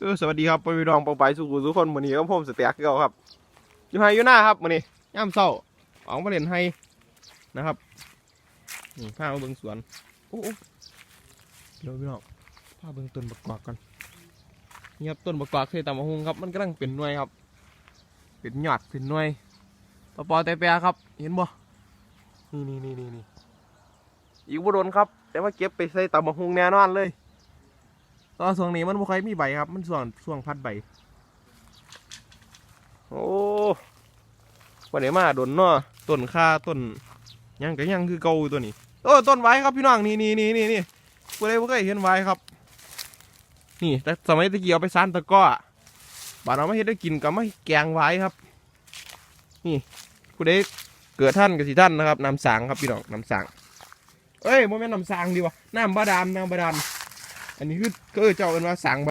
เออสวัสดีครับพี่น้องปองไปสู่สู่คนมื้อนี้ก็ผมสเต็กเก่าครับ อยู่ไฮอยู่หน้าครับมื้อนี้ย่ามเช้าออกมาเล่นไฮนะครับนี่พามาเบิ่งสวนโอ้โอ้เดี๋ยวพี่น้องพาเบิ่งต้นบักกอกกันนี่ครับต้นบักกอกเคยตำมะฮุงครับมันกำลังเป็นหน่วยครับ เป็นยอดเป็นหน่วยปอปอแต่แปรครับ เห็นบ่นี่นี่นี่นี่นี่อีกบ่โดนครับ แต่ว่าเก็บไปใส่ตำมะฮุงแน่นอนเลย ตอนช่วงนี้มันบ่ค่อยมีใบครับ มันช่วงช่วงพัดใบ โอ้วันนี้มาโดนเนาะต้นค่าต้นยังก็ยังคือเก่าอยู่ตัวนี้โอ้ต้นไว้ครับพี่น้องนี่นี่นี่นี่นี่ผู้ใดบ่เคยเห็นไว้ครับ นี่ แต่สมัยตะกี้เอาไปซานตะก้อบานเอามาเฮ็ดได้กินกับมาแกงไว้ครับ นี่ผู้ใดเกิดท่านกับสิท่านนะครับน้ำสางครับพี่น้องน้ำสางเอ้ยโมเมนต์น้ำสางดีวะน้ำบาดาลน้ำบาดาล อันนี้คือก็เจ้าเอ็นว่าสั่ง